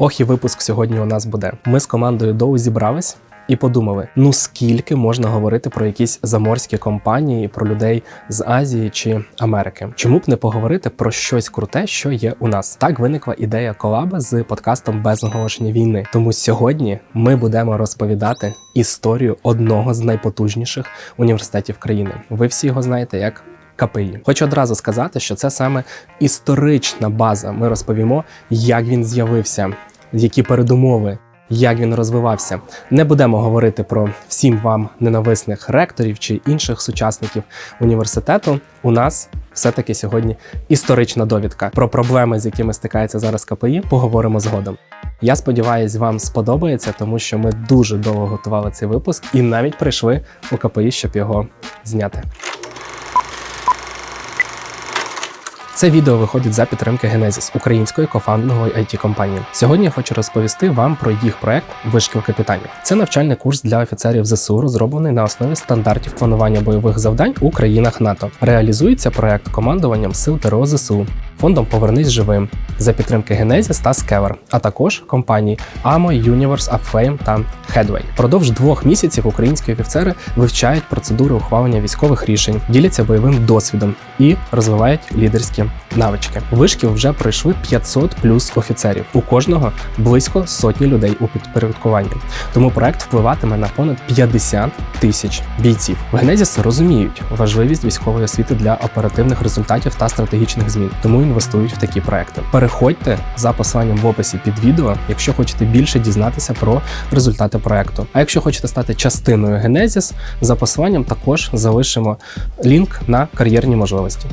Ох, і випуск сьогодні у нас буде. Ми з командою Доу зібрались і подумали: ну скільки можна говорити про якісь заморські компанії, про людей з Азії чи Америки? Чому б не поговорити про щось круте, що є у нас? Так виникла ідея колаби з подкастом без оголошення війни. Тому сьогодні ми будемо розповідати історію одного з найпотужніших університетів країни. Ви всі його знаєте як. КПІ. Хочу одразу сказати, що це саме історична база. Ми розповімо, як він з'явився, які передумови, як він розвивався. Не будемо говорити про всім вам ненависних ректорів чи інших сучасників університету. У нас все-таки сьогодні історична довідка про проблеми, з якими стикається зараз КПІ. Поговоримо згодом. Я сподіваюся, вам сподобається, тому що ми дуже довго готували цей випуск і навіть прийшли у КПІ, щоб його зняти. Це відео виходить за підтримки Genesis, української кофандингової it компанії. Сьогодні я хочу розповісти вам про їх проект Вишкіл капітанів. Це навчальний курс для офіцерів ЗСУ, розроблений на основі стандартів планування бойових завдань у країнах НАТО. Реалізується проект командуванням сил ТРО ЗСУ, фондом Повернись живим за підтримки Genesis та Skever, а також компаній AMO, Universe, Upflame та Headway. Продовж двох місяців українські офіцери вивчають процедури ухвалення військових рішень, діляться бойовим досвідом і розвивають лідерські навички. Вишкіл вже пройшли 500 плюс офіцерів. У кожного близько сотні людей у підпорядкуванні. Тому проект впливатиме на понад 50 тисяч бійців. В Генезіс розуміють важливість військової освіти для оперативних результатів та стратегічних змін, тому інвестують в такі проекти. Переходьте за посиланням в описі під відео, якщо хочете більше дізнатися про результати проекту. А якщо хочете стати частиною Генезіс, за посиланням також залишимо лінк на кар'єрні можливості.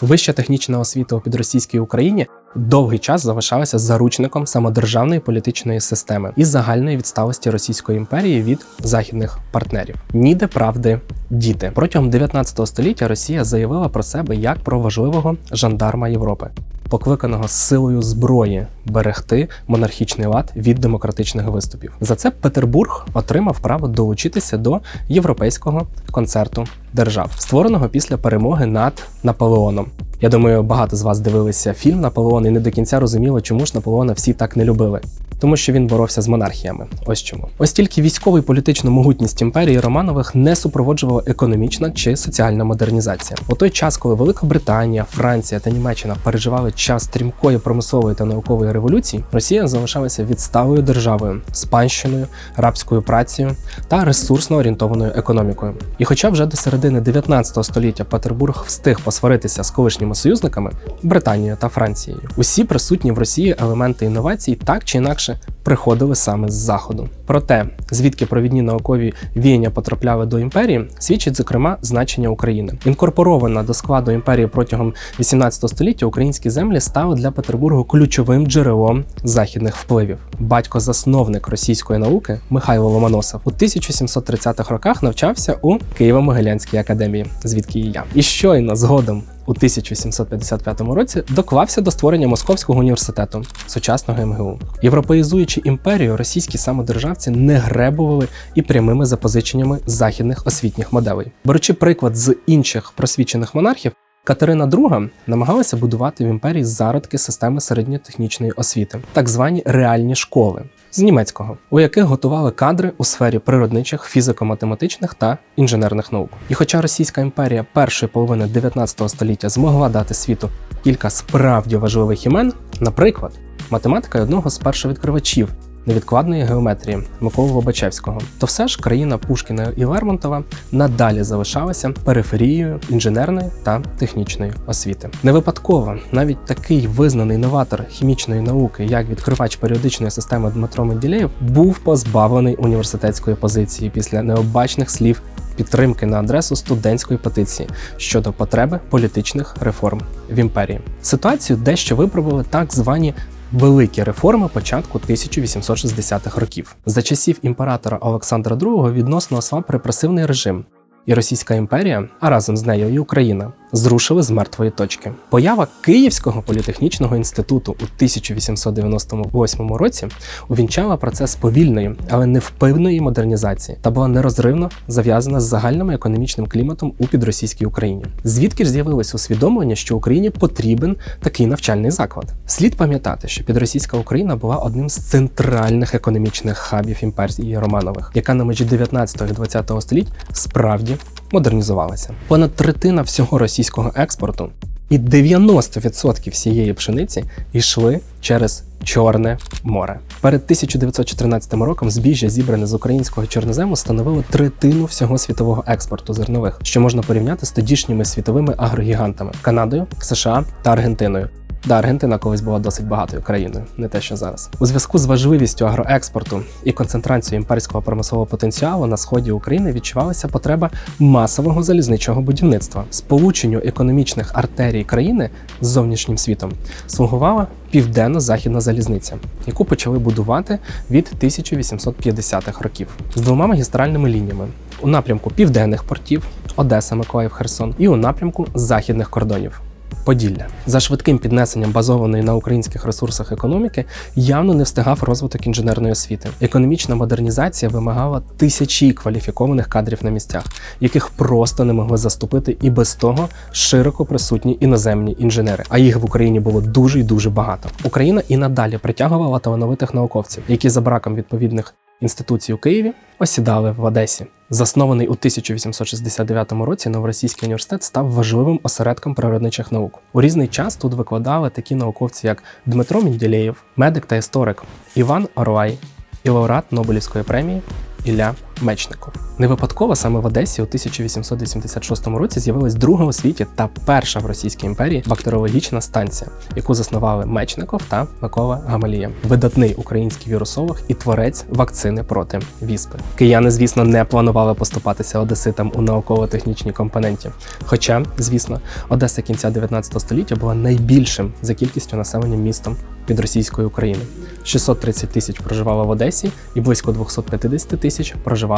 Вища технічна освіта у підросійській Україні довгий час залишалася заручником самодержавної політичної системи і загальної відсталості Російської імперії від західних партнерів. Ніде правди діти протягом 19 століття Росія заявила про себе як про важливого жандарма Європи, покликаного силою зброї берегти монархічний лад від демократичних виступів. За це Петербург отримав право долучитися до європейського концерту держав, створеного після перемоги над Наполеоном. Я думаю, багато з вас дивилися фільм Наполеон і не до кінця розуміли, чому ж Наполеона всі так не любили. Тому що він боровся з монархіями. Ось чому. Ось тільки військову і політичну могутність імперії Романових не супроводжувала економічна чи соціальна модернізація. У той час, коли Велика Британія, Франція та Німеччина переживали час стрімкої промислової та наукової революції, Росія залишалася відсталою державою з панщиною, рабською працею та ресурсно орієнтованою економікою. І хоча вже до середини 19 століття Петербург встиг посваритися з колишніми союзниками Британією та Францією, усі присутні в Росії елементи інновацій так чи інакше приходили саме з заходу. Проте, звідки провідні наукові віяння потрапляли до імперії, свідчить зокрема значення України. Інкорпорована до складу імперії протягом 18 століття українські землі стали для Петербургу ключовим джерелом західних впливів. Батько-засновник російської науки Михайло Ломоносов у 1730-х роках навчався у Києво-Могилянській академії, звідки і я. І щойно згодом у 1855 році доклався до створення Московського університету, сучасного МГУ. Європеїзуючи імперію, російські самодержавці не гребували і прямими запозиченнями західних освітніх моделей. Беручи приклад з інших просвічених монархів. Катерина II намагалася будувати в імперії зародки системи середньотехнічної освіти, так звані реальні школи з німецького, у яких готували кадри у сфері природничих, фізико-математичних та інженерних наук. І хоча Російська імперія першої половини 19 століття змогла дати світу кілька справді важливих імен, наприклад, математика одного з першовідкривачів невідкладної геометрії Миколи Лобачевського, то все ж країна Пушкіна і Лермонтова надалі залишалася периферією інженерної та технічної освіти. Не випадково навіть такий визнаний новатор хімічної науки, як відкривач періодичної системи Дмитро Менделєєв, був позбавлений університетської позиції після необачних слів. Підтримки на адресу студентської петиції щодо потреби політичних реформ в імперії. Ситуацію дещо виправили так звані великі реформи початку 1860-х років. За часів імператора Олександра II відносно ослаб репресивний режим, і Російська імперія, а разом з нею і Україна, зрушили з мертвої точки. Поява Київського політехнічного інституту у 1898 році увінчала процес повільної, але невпевної модернізації та була нерозривно зав'язана з загальним економічним кліматом у підросійській Україні. Звідки ж з'явилось усвідомлення, що Україні потрібен такий навчальний заклад? Слід пам'ятати, що підросійська Україна була одним з центральних економічних хабів імперії Романових, яка на межі 19 і 20 століть справді модернізувалася. Понад третина всього російського експорту і 90% всієї пшениці йшли через Чорне море. Перед 1914 роком збіжжя, зібране з українського чорнозему, становило третину всього світового експорту зернових, що можна порівняти з тодішніми світовими агрогігантами Канадою, США та Аргентиною. Да, Аргентина колись була досить багатою країною, не те, що зараз. У зв'язку з важливістю агроекспорту і концентрацією імперського промислового потенціалу на сході України відчувалася потреба масового залізничого будівництва. Сполученню економічних артерій країни з зовнішнім світом слугувала південно-західна залізниця, яку почали будувати від 1850-х років з двома магістральними лініями у напрямку південних портів Одеса, Миколаїв, Херсон і у напрямку західних кордонів. Поділля за швидким піднесенням базованої на українських ресурсах економіки явно не встигав розвиток інженерної освіти. Економічна модернізація вимагала тисячі кваліфікованих кадрів на місцях, яких просто не могли заступити і без того широко присутні іноземні інженери. А їх в Україні було дуже і дуже багато. Україна і надалі притягувала талановитих науковців, які за браком відповідних інституцій у Києві осідали в Одесі. Заснований у 1869 році Новоросійський університет став важливим осередком природничих наук. У різний час тут викладали такі науковці, як Дмитро Мінділеєв, медик та історик Іван Оруай і лауреат Нобелівської премії Ілля Мечников. Не випадково саме в Одесі у 1886 році з'явилась друга у світі та перша в Російській імперії бактеріологічна станція, яку заснували Мечников та Микола Гамалія, видатний український вірусолог і творець вакцини проти віспи. Кияни, звісно, не планували поступатися одеситам у науково-технічній компоненті. Хоча, звісно, Одеса кінця 19 століття була найбільшим за кількістю населення містом під російською України. 630 тисяч проживало в Одесі і близько 250 тисяч проживало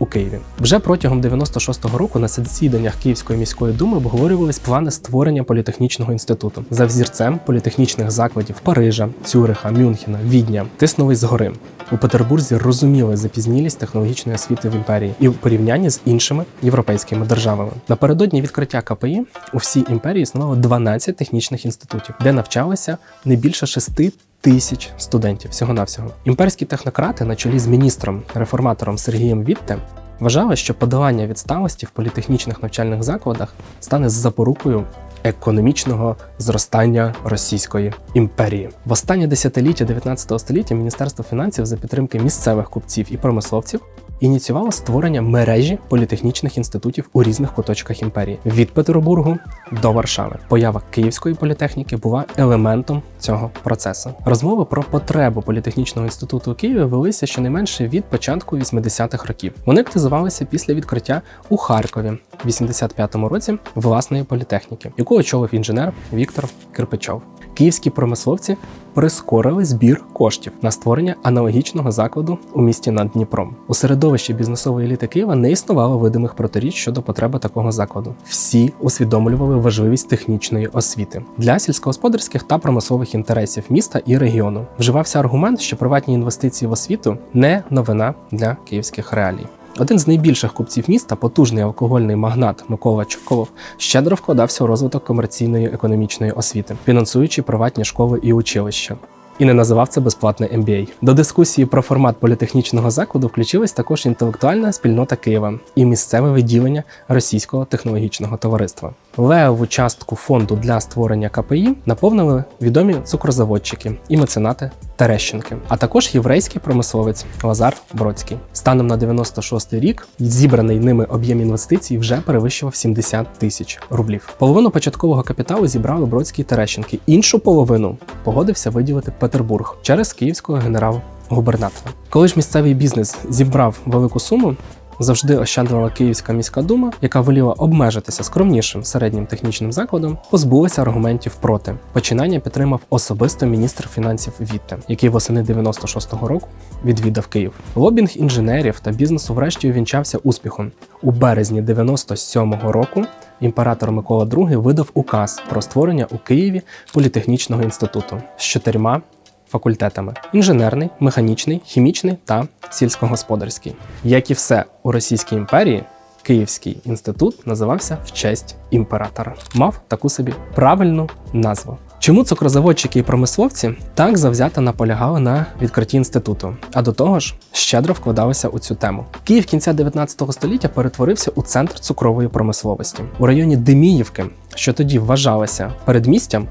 у Києві. Вже протягом 96-го року на засіданнях Київської міської думи обговорювались плани створення політехнічного інституту за взірцем політехнічних закладів Парижа, Цюриха, Мюнхена, Відня тиснули згори. У Петербурзі розуміли запізнілість технологічної освіти в імперії і в порівнянні з іншими європейськими державами. Напередодні відкриття КПІ у всій імперії існувало 12 технічних інститутів, де навчалися не більше 6 тисяч студентів всього-навсього. Імперські технократи на чолі з міністром реформатором Сергієм Вітте вважали, що подолання відсталості в політехнічних навчальних закладах стане запорукою економічного зростання Російської імперії. В останнє десятиліття 19 століття Міністерство фінансів за підтримки місцевих купців і промисловців ініціювало створення мережі політехнічних інститутів у різних куточках імперії від Петербургу до Варшави. Поява Київської політехніки була елементом цього процесу. Розмови про потребу політехнічного інституту у Києві велися щонайменше від початку 80-х років. Вони активізувалися після відкриття у Харкові в 85-му році власної політехніки, яку очолив інженер Віктор Кирпичов. Київські промисловці прискорили збір коштів на створення аналогічного закладу у місті над Дніпром. У середовищі бізнесової еліти Києва не існувало видимих протиріч щодо потреби такого закладу. Всі усвідомлювали важливість технічної освіти для сільськогосподарських та промислових інтересів міста і регіону. Вживався аргумент, що приватні інвестиції в освіту не новина для київських реалій. Один з найбільших купців міста, потужний алкогольний магнат Микола Чуков, щедро вкладався у розвиток комерційної економічної освіти, фінансуючи приватні школи і училища. І не називав це безплатне MBA. До дискусії про формат політехнічного закладу включилась також інтелектуальна спільнота Києва і місцеве відділення Російського технологічного товариства. Левову частку фонду для створення КПІ наповнили відомі цукрозаводчики і меценати Терещенки, а також єврейський промисловець Лазар Бродський. Станом на 96-й рік зібраний ними об'єм інвестицій вже перевищував 70 тисяч рублів. Половину початкового капіталу зібрали Бродський Терещенки. Іншу половину погодився виділити Петербург через київського генерал-губернатора. Коли ж місцевий бізнес зібрав велику суму. Завжди ощадлива Київська міська дума, яка воліла обмежитися скромнішим середнім технічним закладом, позбулася аргументів проти. Починання підтримав особисто міністр фінансів Вітте, який восени 96-го року відвідав Київ. Лобінг інженерів та бізнесу врешті увінчався успіхом. У березні 97-го року імператор Микола II видав указ про створення у Києві політехнічного інституту з чотирма факультетами: інженерний, механічний, хімічний та сільськогосподарський. Як і все у Російській імперії, Київський інститут називався в честь імператора. Мав таку собі правильну назву. Чому цукрозаводчики і промисловці так завзято наполягали на відкритті інституту, а до того ж щедро вкладалися у цю тему. Київ кінця 19 століття перетворився у центр цукрової промисловості у районі Деміївки, що тоді вважалося передмістям.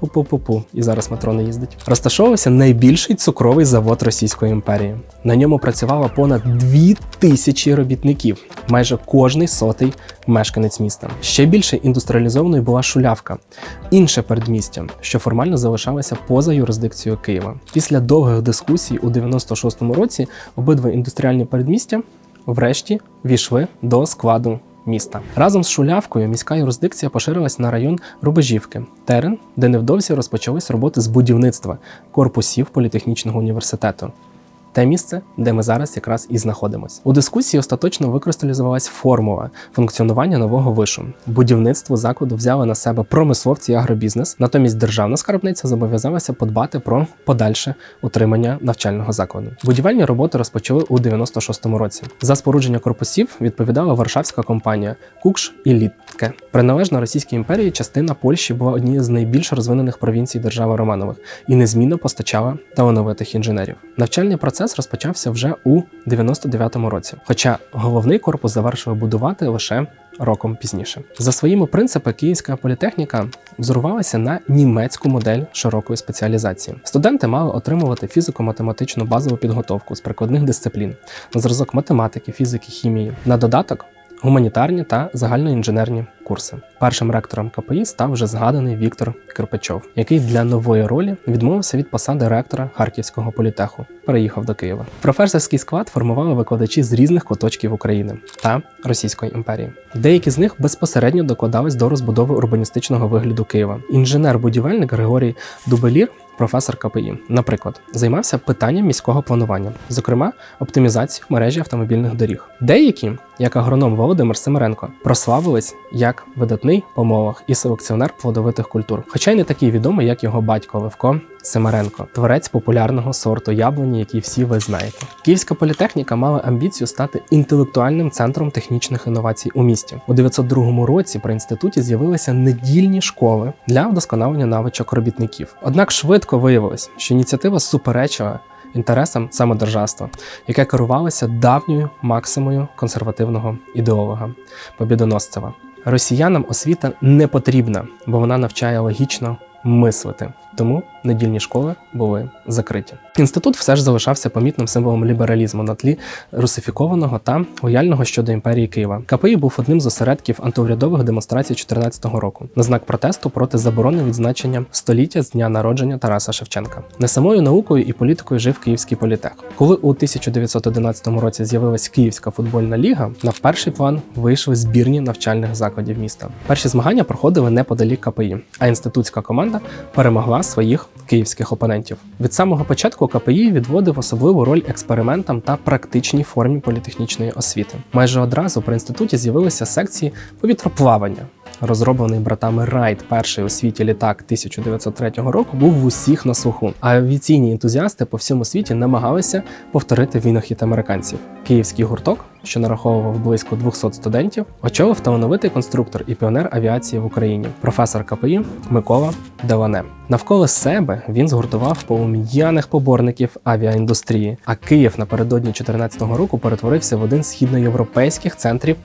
Пу-пу-пу-пу, і зараз метро не їздить. Розташовувався найбільший цукровий завод Російської імперії. На ньому працювало понад дві тисячі робітників, майже кожний сотий мешканець міста. Ще більше індустріалізованою була шулявка, інше передмістя, що формально залишалося поза юрисдикцією Києва. Після довгих дискусій у 96-му році обидва індустріальні передмістя врешті війшли до складу міста. Разом з Шулявкою міська юрисдикція поширилась на район Рубежівки, терен, де невдовзі розпочались роботи з будівництва корпусів політехнічного університету. Те місце, де ми зараз якраз і знаходимося. У дискусії остаточно викристалізувалась формула функціонування нового вишу. Будівництво закладу взяли на себе промисловці і агробізнес. Натомість державна скарбниця зобов'язалася подбати про подальше утримання навчального закладу. Будівельні роботи розпочали у 96-му році. За спорудження корпусів відповідала Варшавська компанія Кукш і Літке. Приналежна Російській імперії частина Польщі була однією з найбільш розвинених провінцій держави Романових і незмінно постачала талановитих інженерів. Навчальний процес розпочався вже у 99-му році, хоча головний корпус завершили будувати лише роком пізніше. За своїми принципами Київська політехніка взорувалася на німецьку модель широкої спеціалізації. Студенти мали отримувати фізико-математичну базову підготовку з прикладних дисциплін на зразок математики, фізики, хімії. На додаток гуманітарні та загальноінженерні курси. Першим ректором КПІ став вже згаданий Віктор Кирпичов, який для нової ролі відмовився від посади ректора Харківського політеху. Переїхав до Києва. Професорський склад формували викладачі з різних куточків України та Російської імперії. Деякі з них безпосередньо докладались до розбудови урбаністичного вигляду Києва. Інженер-будівельник Григорій Дубелір професор КПІ, наприклад, займався питанням міського планування, зокрема оптимізацією мережі автомобільних доріг. Деякі, як агроном Володимир Семеренко, прославились як видатний по мовах і селекціонер плодовитих культур, хоча й не такий відомий, як його батько Левко Семеренко, творець популярного сорту яблуні, який всі ви знаєте. Київська політехніка мала амбіцію стати інтелектуальним центром технічних інновацій у місті. У 902 році при інституті з'явилися недільні школи для вдосконалення навичок робітників. Однак швидко виявилось, що ініціатива суперечила інтересам самодержавства, яке керувалося давньою максимою консервативного ідеолога Побідоносцева. Росіянам освіта не потрібна, бо вона навчає логічно мислити. Тому недільні школи були закриті. Інститут все ж залишався помітним символом лібералізму на тлі русифікованого та лояльного щодо імперії Києва. КПІ був одним з осередків антиурядових демонстрацій 2014 року на знак протесту проти заборони відзначення століття з дня народження Тараса Шевченка. Не самою наукою і політикою жив Київський політех. Коли у 1911 році з'явилась Київська футбольна ліга, на перший план вийшли збірні навчальних закладів міста. Перші змагання проходили неподалік КПІ, а інститутська команда перемогла своїх київських опонентів. Від самого початку КПІ відводив особливу роль експериментам та практичній формі політехнічної освіти. Майже одразу при інституті з'явилися секції повітроплавання. Розроблений братами Райт, перший у світі літак 1903 року, був в усіх на слуху. А авіаційні ентузіасти по всьому світі намагалися повторити винахід американців. Київський гурток, що нараховував близько 200 студентів, очолив талановитий конструктор і піонер авіації в Україні, професор КПІ Микола Делане. Навколо себе він згуртував полум'яних поборників авіаіндустрії. А Київ напередодні 2014 року перетворився в один східноєвропейських центрів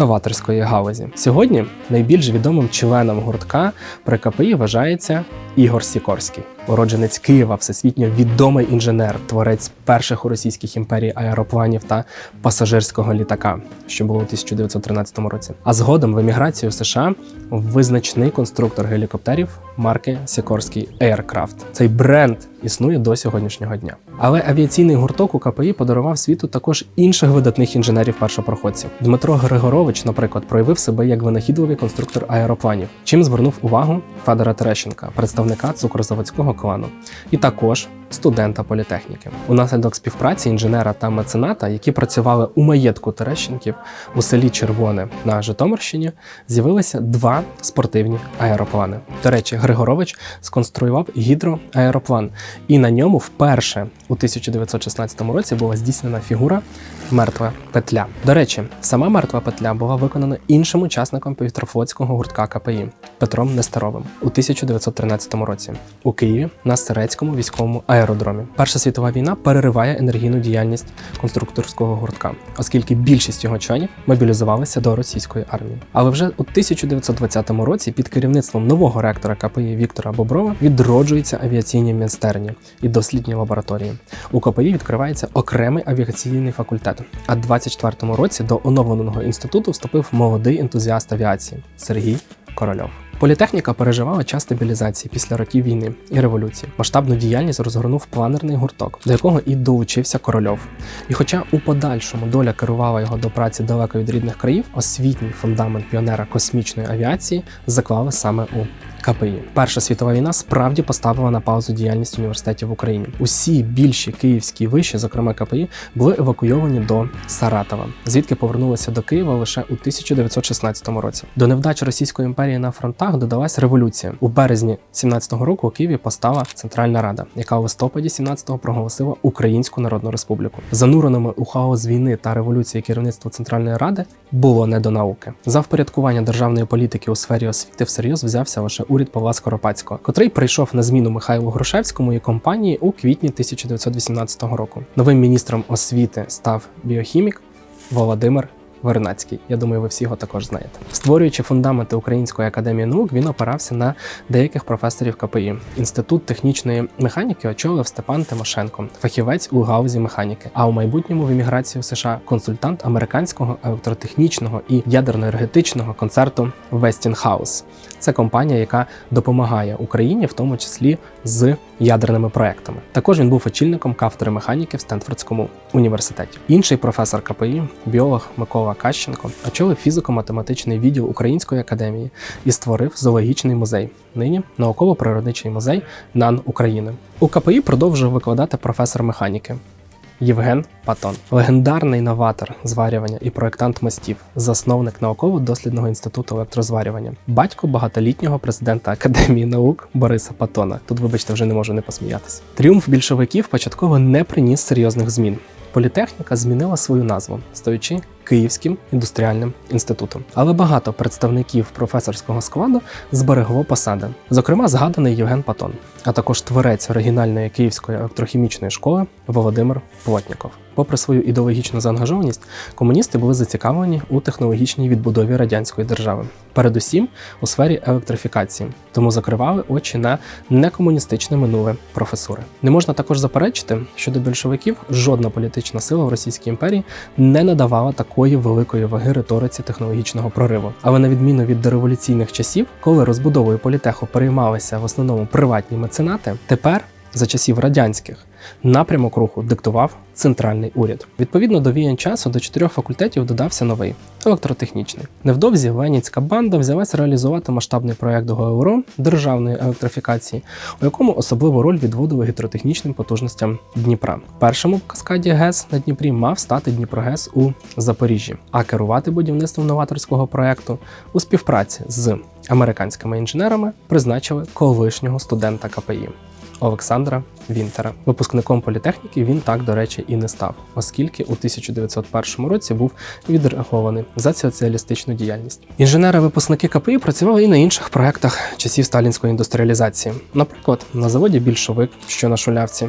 новаторської галузі. Сьогодні найбільш відомим членом гуртка при КПІ вважається Ігор Сікорський, уродженець Києва, всесвітньо відомий інженер, творець перших у російських імперій аеропланів та пасажирського літака, що було у 1913 році. А згодом в еміграцію США визначний конструктор гелікоптерів марки Сікорський Aircraft. Цей бренд існує до сьогоднішнього дня. Але авіаційний гурток у КПІ подарував світу також інших видатних інженерів-першопроходців. Дмитро Григорович, наприклад, проявив себе як винахідливий конструктор аеропланів, чим звернув увагу Федора Терещенка, представника цукрозаводського клану, і також студента політехніки. Унаслідок співпраці інженера та мецената, які працювали у маєтку Терещенків у селі Червоне на Житомирщині, з'явилися два спортивні аероплани. До речі, Григорович сконструював гідроаероплан, і на ньому вперше у 1916 році була здійснена фігура мертва петля. До речі, сама мертва петля була виконана іншим учасником повітрофлотського гуртка КПІ Петром Нестеровим у 1913 році у Києві на Сирецькому військовому аеродромі. Перша світова війна перериває енергійну діяльність конструкторського гуртка, оскільки більшість його членів мобілізувалися до російської армії. Але вже у 1920 році під керівництвом нового ректора КПІ Віктора Боброва відроджуються авіаційні міністерні і дослідні лабораторії. У КПІ відкривається окремий авіаційний факультет. А 24-му році до оновленого інституту вступив молодий ентузіаст авіації Сергій Корольов. Політехніка переживала час стабілізації після років війни і революції. Масштабну діяльність розгорнув планерний гурток, до якого і долучився Корольов. І хоча у подальшому доля керувала його до праці далеко від рідних країв, освітній фундамент піонера космічної авіації заклали саме у КПІ. Перша світова війна справді поставила на паузу діяльність університетів в Україні. Усі більші київські виші, зокрема КПІ, були евакуйовані до Саратова, звідки повернулися до Києва лише у 1916 році. До невдач Російської імперії на фронтах додалась революція. У березні 17-го року у Києві постала Центральна Рада, яка у листопаді 17-го проголосила Українську Народну Республіку. Зануреними у хаос війни та революції керівництво Центральної Ради було не до науки. За впорядкування державної політики у сфері освіти всерйоз взявся лише уряд Павла Скоропадського, котрий прийшов на зміну Михайлу Грушевському і компанії у квітні 1918 року. Новим міністром освіти став біохімік Володимир Вернацький. Я думаю, ви всі його також знаєте. Створюючи фундаменти Української академії наук, він опирався на деяких професорів КПІ. Інститут технічної механіки очолив Степан Тимошенко, фахівець у гаузі механіки. А у майбутньому в еміграції в США консультант американського електротехнічного і ядерно-енергетичного концерту Westinghouse. Це компанія, яка допомагає Україні, в тому числі з ядерними проектами. Також він був очільником кафедри механіки в Стенфордському університеті. Інший професор КПІ, біолог Микола Кащенко, очолив фізико-математичний відділ Української академії і створив зоологічний музей. Нині науково-природничий музей НАН України. У КПІ продовжує викладати професор механіки. Євген Патон, легендарний новатор зварювання і проектант мостів, засновник науково-дослідного інституту електрозварювання, батько багатолітнього президента Академії наук Бориса Патона. Тут, вибачте, вже не можу не посміятися. Тріумф більшовиків початково не приніс серйозних змін. Політехніка змінила свою назву, стаючи Київським індустріальним інститутом. Але багато представників професорського складу зберегло посади, зокрема, згаданий Євген Патон, а також творець оригінальної київської електрохімічної школи Володимир Плотніков. Попри свою ідеологічну заангажованість, комуністи були зацікавлені у технологічній відбудові радянської держави, передусім у сфері електрифікації, тому закривали очі на некомуністичне минуле професури. Не можна також заперечити, що до більшовиків жодна політична сила в Російській імперії не надавала такої великої ваги риториці технологічного прориву. Але на відміну від дореволюційних часів, коли розбудовою політеху переймалися в основному приватні меценати, тепер за часів радянських напрямок руху диктував центральний уряд. Відповідно до віянь часу до чотирьох факультетів додався новий електротехнічний. Невдовзі Ленінська банда взялася реалізувати масштабний проект ГОЕУРО державної електрифікації, у якому особливу роль відводили гідротехнічним потужностям Дніпра. Першому в каскаді ГЕС на Дніпрі мав стати Дніпрогес у Запоріжжі, а керувати будівництвом новаторського проекту у співпраці з американськими інженерами призначили колишнього студента КПІ. Олександра Вінтера. Випускником політехніки він так, до речі, і не став, оскільки у 1901 році був відреагований за соціалістичну діяльність. Інженери-випускники КПІ працювали і на інших проектах часів сталінської індустріалізації, наприклад, на заводі Більшовик, що на Шулявці.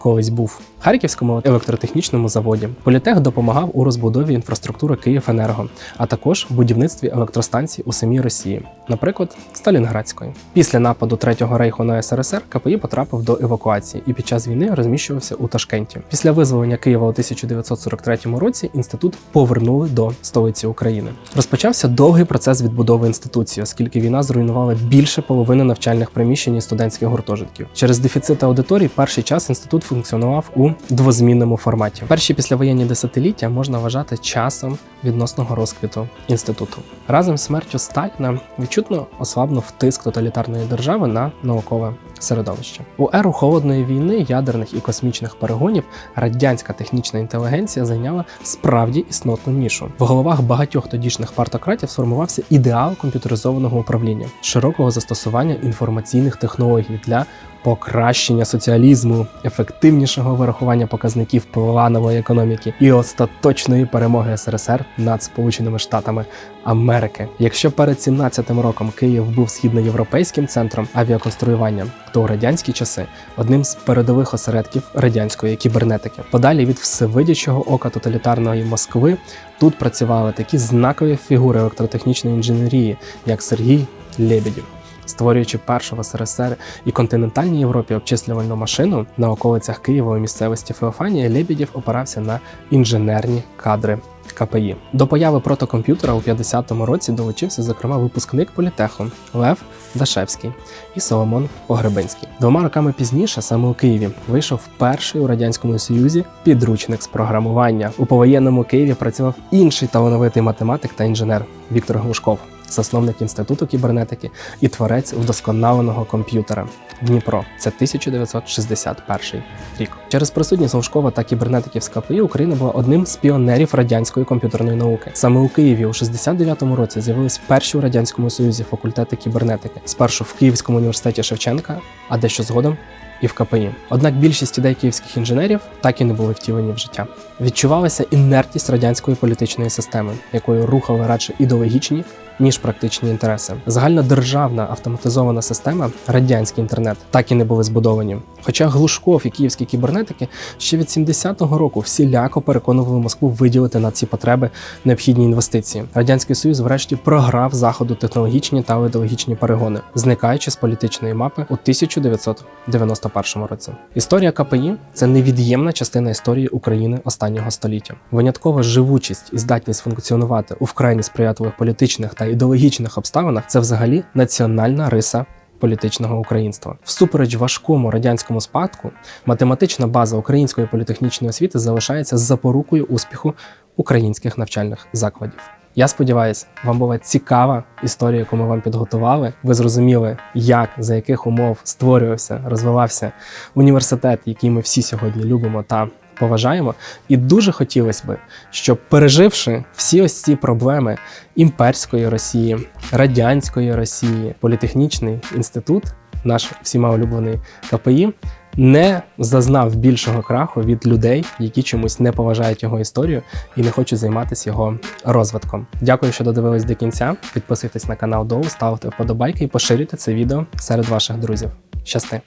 Колись був Харківському електротехнічному заводі. Політех допомагав у розбудові інфраструктури Київенерго, а також будівництві електростанцій у самій Росії, наприклад, Сталінградської. Після нападу Третього рейху на СРСР КПІ потрапив до евакуації і під час війни розміщувався у Ташкенті. Після визволення Києва у 1943 році інститут повернули до столиці України. Розпочався довгий процес відбудови інституції, оскільки війна зруйнувала більше половини навчальних приміщень і студентських гуртожитків. Через дефіцит аудиторій перший час інститут функціонував у двозмінному форматі. Перші післявоєнні десятиліття можна вважати часом відносного розквіту інституту. Разом з смертю Сталіна відчутно ослабнув тиск тоталітарної держави на наукове середовище. У еру холодної війни, ядерних і космічних перегонів радянська технічна інтелігенція зайняла справді існотну нішу. В головах багатьох тодішніх партократів сформувався ідеал комп'ютеризованого управління, широкого застосування інформаційних технологій для покращення соціалізму, ефективнішого вирахування показників планової економіки і остаточної перемоги СРСР над Сполученими Штатами Америки. Якщо перед 17-м роком Київ був східноєвропейським центром авіаконструювання, то у радянські часи одним з передових осередків радянської кібернетики. Подалі від всевидячого ока тоталітарної Москви тут працювали такі знакові фігури електротехнічної інженерії, як Сергій Лебедєв. Створюючи першу в СРСР і континентальній Європі обчислювальну машину на околицях Києва у місцевості Феофанія, Лебедєв опирався на інженерні кадри КПІ. До появи протокомп'ютера у 50-му році долучився, зокрема, випускник політеху Лев Дашевський і Соломон Погребинський. Двома роками пізніше, саме у Києві, вийшов перший у радянському союзі підручник з програмування. У повоєнному Києві працював інший талановитий математик та інженер Віктор Глушков. Засновник інституту кібернетики і творець вдосконаленого комп'ютера Дніпро. Це 1961 рік. Через присутність Глушкова та кібернетиків з КПІ Україна була одним з піонерів радянської комп'ютерної науки. Саме у Києві у 69-му році з'явились перші у радянському союзі факультети кібернетики. Спершу в Київському університеті Шевченка, а дещо згодом. І в КПІ. Однак більшість ідей київських інженерів так і не були втілені в життя. Відчувалася інертність радянської політичної системи, якою рухали радше ідеологічні ніж практичні інтереси. Загальнодержавна автоматизована система, радянський інтернет, так і не були збудовані. Хоча Глушков і київські кібернетики ще від 70-го року всіляко переконували Москву виділити на ці потреби необхідні інвестиції. Радянський Союз, врешті, програв заходу технологічні та ідеологічні перегони, зникаючи з політичної мапи у 1991 році. Історія КПІ це невід'ємна частина історії України останнього століття. Виняткова живучість і здатність функціонувати у вкрай несприятливих політичних та ідеологічних обставинах це взагалі національна риса. Політичного українства всупереч важкому радянському спадку, математична база української політехнічної освіти залишається запорукою успіху українських навчальних закладів. Я сподіваюся, вам була цікава історія, яку ми вам підготували. Ви зрозуміли, як за яких умов створювався, розвивався університет, який ми всі сьогодні любимо та поважаємо. І дуже хотілося би, щоб переживши всі ось ці проблеми імперської Росії, радянської Росії, політехнічний інститут, наш всіма улюблений КПІ, не зазнав більшого краху від людей, які чомусь не поважають його історію і не хочуть займатися його розвитком. Дякую, що додивились до кінця. Підписуйтесь на канал Доу, ставте вподобайки і поширюйте це відео серед ваших друзів. Щасти!